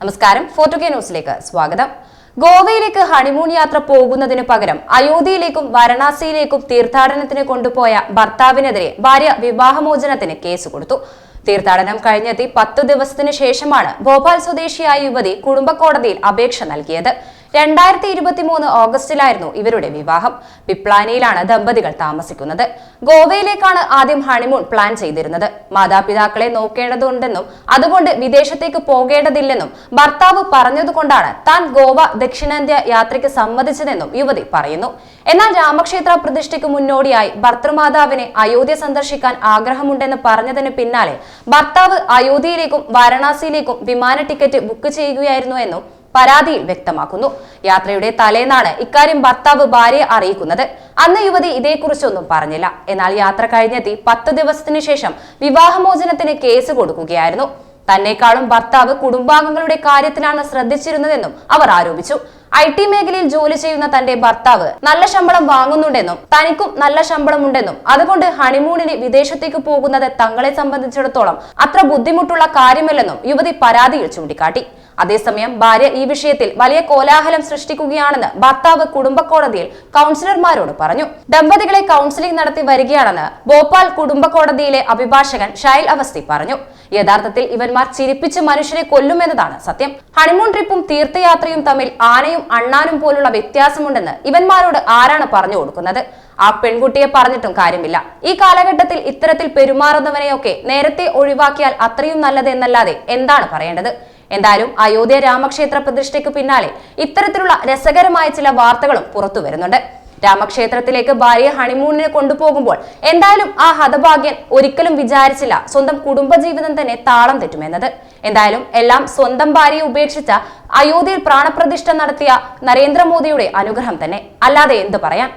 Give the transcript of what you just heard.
നമസ്കാരം. ഫോർട്ടു കെ ന്യൂസിലേക്ക് സ്വാഗതം. ഗോവയിലേക്ക് ഹണിമൂൺ യാത്ര പോകുന്നതിന് പകരം അയോധ്യയിലേക്കും വാരണാസിയിലേക്കും തീർത്ഥാടനത്തിന് കൊണ്ടുപോയ ഭർത്താവിനെതിരെ ഭാര്യ വിവാഹമോചനത്തിന് കേസ് കൊടുത്തു. തീർത്ഥാടനം കഴിഞ്ഞെത്തി പത്തു ദിവസത്തിന് ശേഷമാണ് ഭോപ്പാൽ സ്വദേശിയായ യുവതി കുടുംബ കോടതിയിൽ അപേക്ഷ നൽകിയത്. രണ്ടായിരത്തി ഇരുപത്തി മൂന്ന് ഓഗസ്റ്റിലായിരുന്നു ഇവരുടെ വിവാഹം. പിപ്ലാനിയിലാണ് ദമ്പതികൾ താമസിക്കുന്നത്. ഗോവയിലേക്കാണ് ആദ്യം ഹണിമൂൺ പ്ലാൻ ചെയ്തിരുന്നത്. മാതാപിതാക്കളെ നോക്കേണ്ടതുണ്ടെന്നും അതുകൊണ്ട് വിദേശത്തേക്ക് പോകേണ്ടതില്ലെന്നും ഭർത്താവ് പറഞ്ഞതുകൊണ്ടാണ് താൻ ഗോവ ദക്ഷിണേന്ത്യ യാത്രയ്ക്ക് സമ്മതിച്ചതെന്നും യുവതി പറയുന്നു. എന്നാൽ രാമക്ഷേത്ര പ്രതിഷ്ഠയ്ക്ക് മുന്നോടിയായി ഭർത്തൃമാതാവിനെ അയോധ്യ സന്ദർശിക്കാൻ ആഗ്രഹമുണ്ടെന്ന് പറഞ്ഞതിന് പിന്നാലെ ഭർത്താവ് അയോധ്യയിലേക്കും വാരണാസിയിലേക്കും വിമാന ടിക്കറ്റ് ബുക്ക് ചെയ്യുകയായിരുന്നു എന്നും പരാതിയിൽ വ്യക്തമാക്കുന്നു. യാത്രയുടെ തലേന്നാണ് ഇക്കാര്യം ഭർത്താവ് ഭാര്യയെ അറിയിക്കുന്നത്. അന്ന് യുവതി ഇതേക്കുറിച്ചൊന്നും പറഞ്ഞില്ല. എന്നാൽ യാത്ര കഴിഞ്ഞെത്തി പത്ത് ദിവസത്തിനു ശേഷം വിവാഹമോചനത്തിന് കേസ് കൊടുക്കുകയായിരുന്നു. തന്നെക്കാളും ഭർത്താവ് കുടുംബാംഗങ്ങളുടെ കാര്യത്തിലാണ് ശ്രദ്ധിച്ചിരുന്നതെന്നും അവർ ആരോപിച്ചു. ഐ ടി മേഖലയിൽ ജോലി ചെയ്യുന്ന തന്റെ ഭർത്താവ് നല്ല ശമ്പളം വാങ്ങുന്നുണ്ടെന്നും തനിക്കും നല്ല ശമ്പളം ഉണ്ടെന്നും അതുകൊണ്ട് ഹണിമൂണിന് വിദേശത്തേക്ക് പോകുന്നത് തങ്ങളെ സംബന്ധിച്ചിടത്തോളം അത്ര ബുദ്ധിമുട്ടുള്ള കാര്യമല്ലെന്നും യുവതി പരാതിയിൽ ചൂണ്ടിക്കാട്ടി. അതേസമയം ഭാര്യ ഈ വിഷയത്തിൽ വലിയ കോലാഹലം സൃഷ്ടിക്കുകയാണെന്ന് ഭർത്താവ് കുടുംബ കോടതിയിൽ കൗൺസിലർമാരോട് പറഞ്ഞു. ദമ്പതികളെ കൗൺസിലിംഗ് നടത്തി വരികയാണെന്ന് ഭോപ്പാൽ കുടുംബ കോടതിയിലെ അഭിഭാഷകൻ ഷൈൽ അവസ്ഥി പറഞ്ഞു. യഥാർത്ഥത്തിൽ ഇവന്മാർ ചിരിപ്പിച്ച് മനുഷ്യരെ കൊല്ലുമെന്നതാണ് സത്യം. ഹണിമൂൺ ട്രിപ്പും തീർത്ഥയാത്രയും തമ്മിൽ ആനയും അണ്ണാനും പോലുള്ള വ്യത്യാസമുണ്ടെന്ന് ഇവന്മാരോട് ആരാണ് പറഞ്ഞു കൊടുക്കുന്നത്? ആ പെൺകുട്ടിയെ പറഞ്ഞിട്ടും കാര്യമില്ല. ഈ കാലഘട്ടത്തിൽ ഇത്തരത്തിൽ പെരുമാറുന്നവനെയൊക്കെ നേരത്തെ ഒഴിവാക്കിയാൽ അത്രയും നല്ലത് എന്നല്ലാതെ എന്താണ് പറയേണ്ടത്? എന്തായാലും അയോധ്യ രാമക്ഷേത്ര പ്രതിഷ്ഠയ്ക്ക് പിന്നാലെ ഇത്തരത്തിലുള്ള രസകരമായ ചില വാർത്തകളും പുറത്തു വരുന്നുണ്ട്. രാമക്ഷേത്രത്തിലേക്ക് ഭാര്യയെ ഹണിമൂണിന് കൊണ്ടുപോകുമ്പോൾ എന്തായാലും ആ ഹതഭാഗ്യൻ ഒരിക്കലും വിചാരിച്ചില്ല സ്വന്തം കുടുംബജീവിതം തന്നെ താളം തെറ്റുമെന്നത്. എന്തായാലും എല്ലാം സ്വന്തം ഭാര്യയെ ഉപേക്ഷിച്ച അയോധ്യയിൽ പ്രാണപ്രതിഷ്ഠ നടത്തിയ നരേന്ദ്രമോദിയുടെ അനുഗ്രഹം തന്നെ. അല്ലാതെ എന്ത് പറയാൻ?